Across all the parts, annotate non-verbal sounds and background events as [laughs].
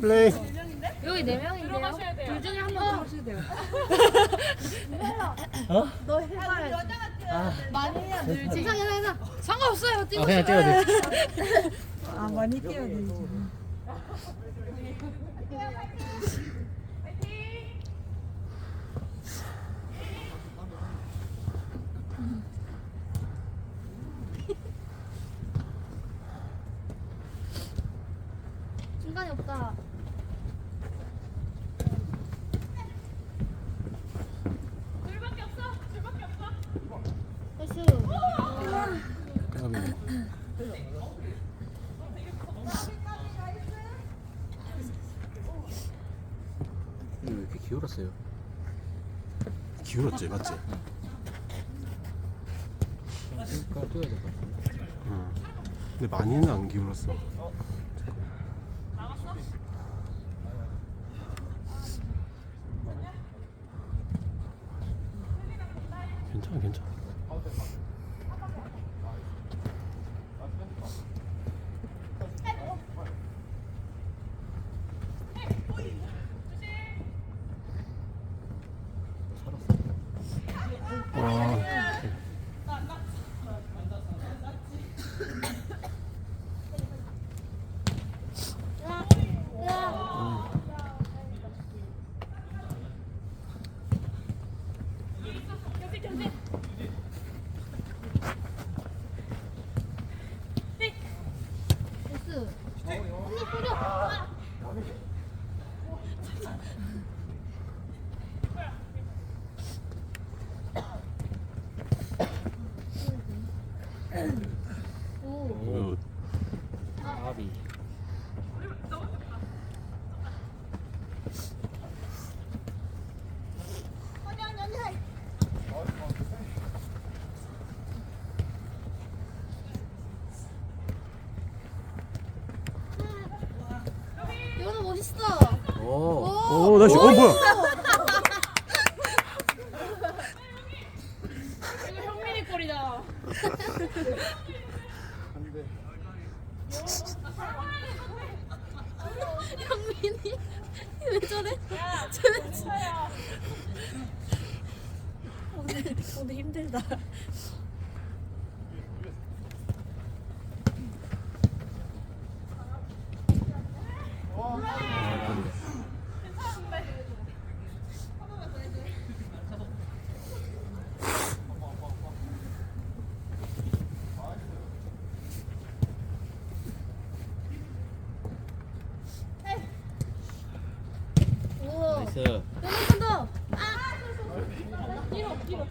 플레이. 여기 네 명인데요. 둘 중에 한 명 들어오셔도 돼요. 어? 너 해봐야지. 아, 많이 해야 늘 지상이 하나 상관없어요. 뛰고 아 그냥 뛰어야 돼. 아 많이 뛰어야 돼. 중간이 없다. 줄밖에 없어. 줄밖에 없어. 나이스. 왜 이렇게 기울었어요? 기울었지, 맞지? 그러니까 뛰어야 될것 같은데. 응. 근데 많이는 안 기울었어. 괜찮아, 괜찮아. 와, 나이스. 언니 뿌려. 오. 굿. 아비. 이거는 멋있어. 오. 오, 나이스. 어, 뭐야? 이거 현민이 꼴이다. 현민이 왜 저래? 쟤왜 저래? 오늘 오늘 힘들다. 오. 나이스. 더. 아. 뒤로 뒤로.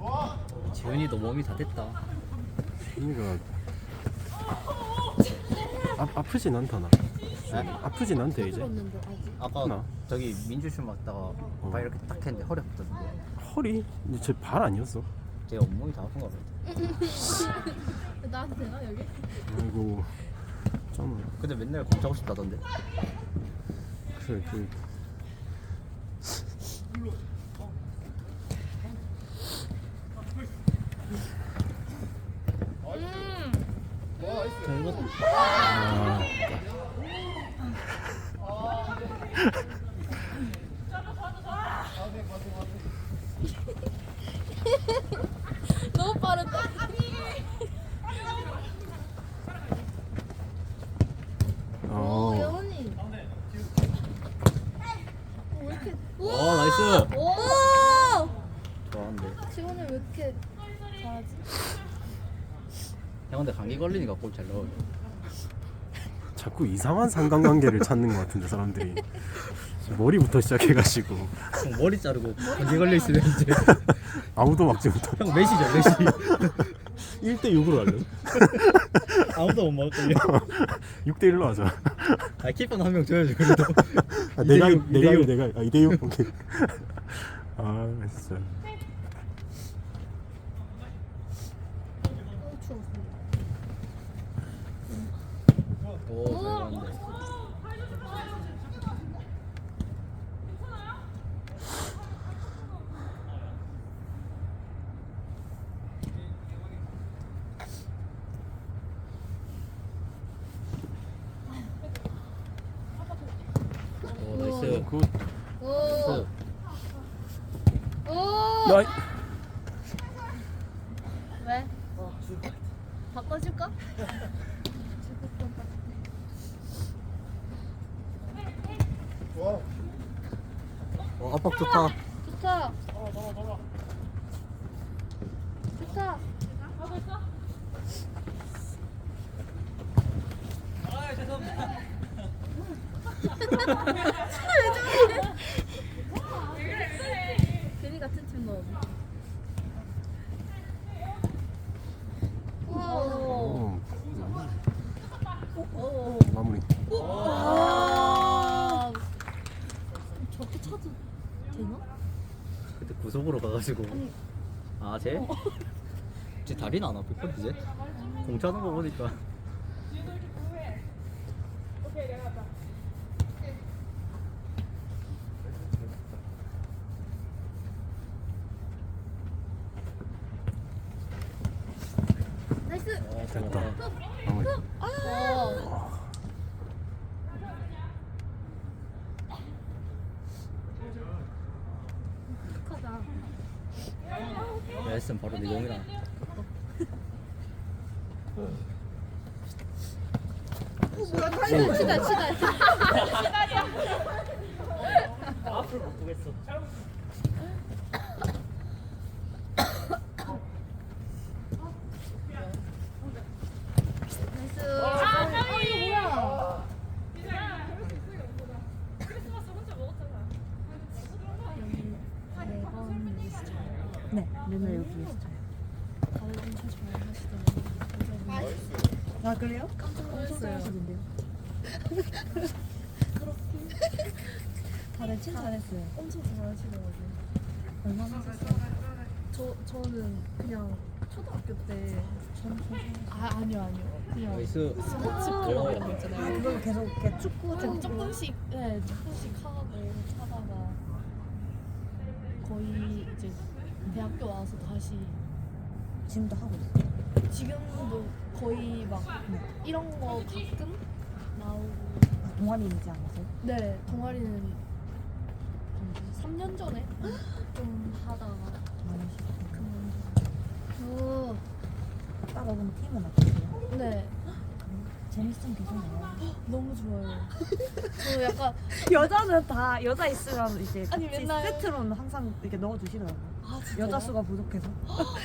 오. 지훈이도 몸이 다 됐다. 이가 아, 아프진 않다 나. 아프진 않대 이제. 아까 나? 저기 민주슛 맞다가 발 이렇게 딱 했는데 허리 아프던데. 허리? 제 발 아니었어. 제 온몸이 다 아픈가 봐. 나한테 되나 여기? 아이고. 좀 근데 맨날 공 차고 싶다던데. 그래 그. 음. 결국 아, [laughs] 너무 빠르다. 오, 어. 영훈이. 오, 왜 이렇게? 오 나이스. 오! 좋아한데. 지원을 왜 이렇게 잘하지? 형 근데 감기 걸리니까 골잘 넣어. 자꾸 이상한 상관관계를 찾는 것 같은데 사람들이 머리부터 시작해가지고 형 머리 자르고 감기 걸려 있으면 이제 [laughs] 아무도 막지 못하. 형 메시죠 메시. 1대 6으로 할래? 아무도 못 먹을걸요. 6대 1로 하자. 아 키퍼는 한명 줘야지 그래도. 아, 내가 육, 내가 이대 육. 내가 아 2대 6 오케이. 아 진짜. 오, 추워. 오 잘하는데. 나이스. 굿. 오. 오. 나이. 왜? 바꿔줄까? 어, 압박 좋다. 좋다. 좋다. 괜히 같은 팀 넣어. 오. 오. 오. 마무리. 아. 저렇게 차도 되나? 그때 아니. 아, 쟤? 쟤 다리는 안 아플 걸 이제? 공 차는 거 보니까. [laughs] 나이스. 아, 됐다. 됐다. 마무리. 어. 착하다. 야, 했으면 바로 네 공이라. 치다 치다. 앞을 못 보겠어. 나이스. 아, 이거 뭐야? 네, 맨날 여기 있어요. 아 그래요? 엄청 잘하시던데요. [laughs] 다들 칭 잘했어요. 엄청 잘하시더라고요. 얼마나 하셨어요? 저 저는 그냥 초등학교 때 아 아니요 아니요 그냥 나이스. 스포츠 클럽 이런 거 있잖아요. 아, 그걸로 계속 이렇게 축구 좀 조금씩 네 조금씩 하고 하다가 거의 이제 대학교 와서 다시 지금도 하고 있어요. 지금도 거의 막 네. 이런 거 가끔 나오고 아, 동아리인지 아세요? 네 동아리는 한 3년 전에 좀 하다가 많으시고. 그만두고 따로 그럼 팀은 어떠세요? 네 재밌으면 계속 나와요. [gasps] 너무 좋아요. 저 약간 [laughs] 여자는 다 여자 있으면 이제 아니, 같이 맨날- 세트로는 항상 이렇게 넣어주시더라고요. 아 진짜요? 여자 수가 부족해서.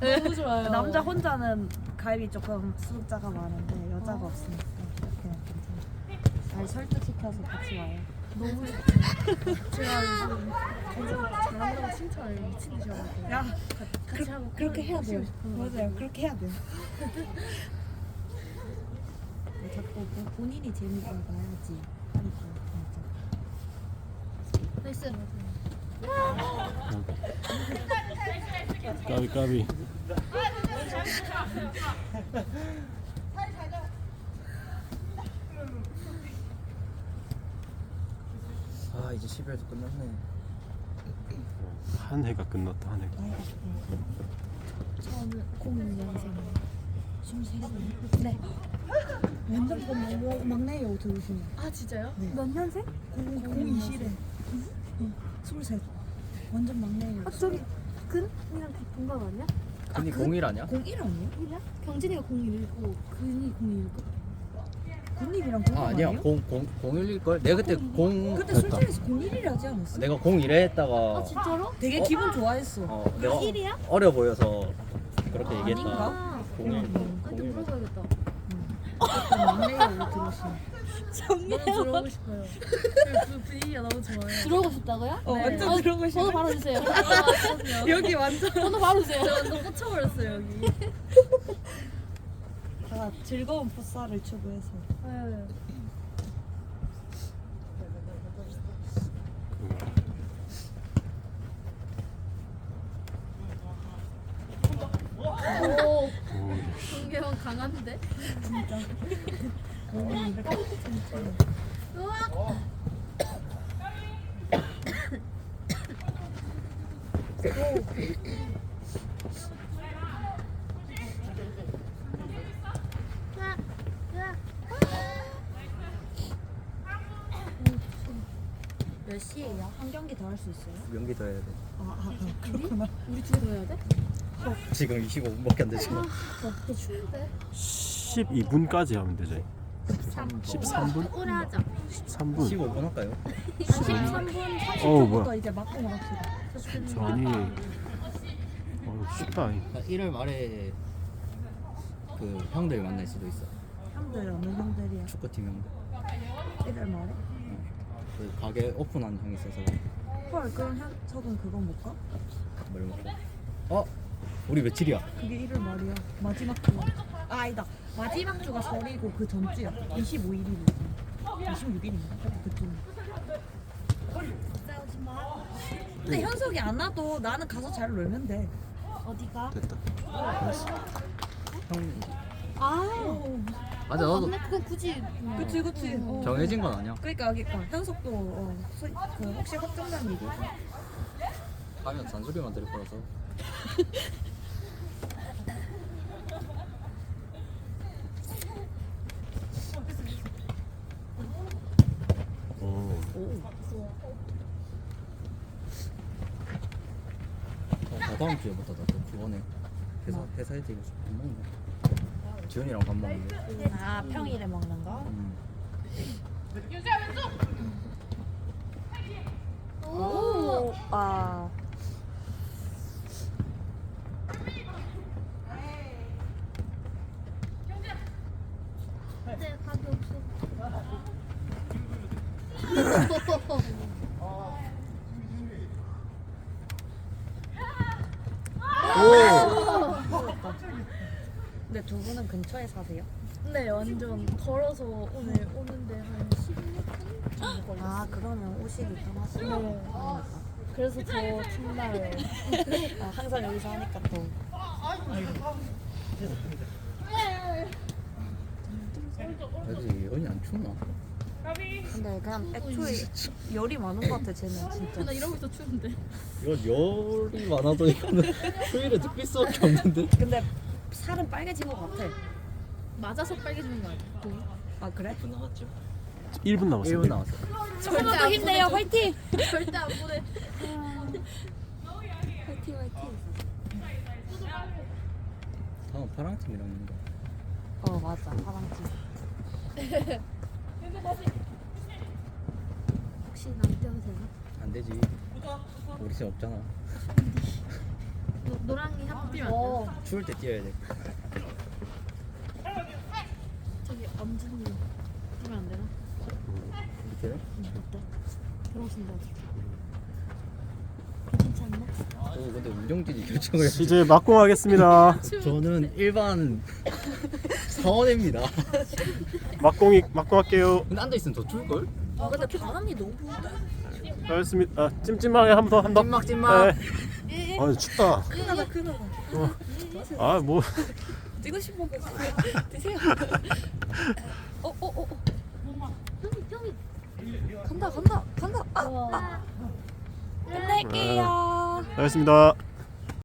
너무 좋아요. 남자 혼자는 가입이 조금 숫자가 많은데 여자가 아. 없으니까 그냥 괜찮아요. 잘 설득시켜서 같이 와요. 너무 [laughs] 제가 요즘 잘한다고 칭찬을 미친 듯이 하고 야, 같이 하고 그렇게 해야 돼요. 거 맞아요. 그렇게 해야 돼요. 자꾸 뭐 본인이 재미가 나야지 하니까 진짜. 나이스. 까비 까비. 아, 이제 12월도 끝났네. 한 해가 끝났다 한 해가. 저는 06년생. 23살. 네. 완전 막- 막내예요 들으시면. 아 진짜요? 네. 몇 년생? 02시래. 23. 완전 막내예요. 아 저기 근이랑 동갑 아니야? 근데 공일 아니야? 01 아니에요? 1이야? 경진이가 01고 근이 01고. 군입이랑 동갑 아, 아니야. 아니에요? 공, 공, 01일걸? 내가 그때 공. 그때 였다. 술자리에서 01이라 하지 않았어? 내가 01에 했다가. 아 진짜로? 되게 어? 기분 좋아했어. 어, 내가 1이야? 어려 보여서 그렇게 얘기했다. 아닌가? 01. 한테 물어봐야겠다. 그때 막내예요 들으시면. 너무 들어오고 싶어요. 그 분위기가 너무 좋아요. 들어오고 싶다고요? 어, 완전 아, 들어오고 싶어요. 번호 바로 주세요. 여기 완전 번호 바로 주세요. 저 완전 꽂혀버렸어요 여기. [laughs] 다 즐거운 풋살을 추구해서. 네. 오, 오, 동계형 강한데? 우와! 몇 시에요? 한 경기 더 할 수 있어요? 연기 더 해야 돼. 아, 아, 아 그렇구나. 우리 둘이 더 해야 돼? 지금 25분밖에 안 되지만. 나 추운데 12분까지 하면 되지 13분? 오래 하자 13분 15분 할까요? 13분 어우 뭐야 이제 막고 합시다. 전이 어 쉽다 이. 아, 1월 말에 그 형들 만날 수도 있어. 형들 어느 형들이야? 축구팀 형들. 이를 말해? 그 가게 오픈한 형 있어서 헐 그럼 형 저건 그거 못 가? 뭘 먹고. 어? 우리 며칠이야? 그게 일을 말이야. 마지막 주. 아 아니다. 마지막 주가 설이고 그 전주야. 25일이고. 26일인가? 그쯤. 싸우지 마 근데 현석이 안 와도 나는 가서 잘 놀면 돼. 어디가? 됐다 형아 맞아 나도 근데 그건 굳이 음. 그치 그치. 어. 정해진 건 아니야. 그러니까 그러니까 현석도 어, 수, 그 혹시 확정된 얘기? 가면 잔소리만 들을 거라서. [laughs] 어. 어, 다 다음 주에부터 나또 그거네. 회사 회사에 되고 밥 먹네. 지훈이랑 밥 먹는데. 아 평일에 먹는 거? 음. 오. 아. 네 가게 없어 근데 두 분은 근처에 사세요? 네 완전 걸어서 오늘 오는데 한 16분 정도 걸렸어 아 그러면 오시기 편하시네. 네. 그래서 더 탐나요 [laughs] 아, 항상 여기서 하니까 또. 그래도 연이 안 추나? 근데 그냥 애초에 열이 많은 것 같아 쟤는 나 진짜. 이러고 있어 추운데 이건 열이 많아도 이거는 [laughs] 휴일에 느낄 수밖에 없는데. 근데 살은 빨개진 것 같아. 맞아서 빨개지는 거 아니야? 아 그래? 1분 남았죠? 1분 남았어요 1분 남았어. 절대 안 힘내요. 화이팅! 절대 안 보내 화이팅 화이팅. 다음 파랑 팀이랑 있는 거. 어 맞아 파랑팀. 혹시 남 뛰어도 되나? 안 되지. 우리 팀 없잖아. [laughs] 노, 노랑이 한번 뛰면 안 어. 돼요? 추울 때 뛰어야 돼. 저기 엄준이 뛰면 안 되나? 이렇게? 응 어때? 들어오신다 괜찮지 않나? 어, 근데 운정진이 결정을. 이제 막공하겠습니다 저는 일반 사원입니다. 막공이 막공할게요 근데 앉아 있으면 더 추울 걸? 아 근데 바람이 너무 부다. 알겠습니다 아, 찜찜하게 한 번 더 한번 찐막 찐막. 네. 아 춥다 큰일나다 큰일나다. 아뭐 뛰고 싶어 보고 드세요. 어 어 어 어, 어. 형이 형이 간다 간다 간다. 아, 우와 끝낼게요. 알겠습니다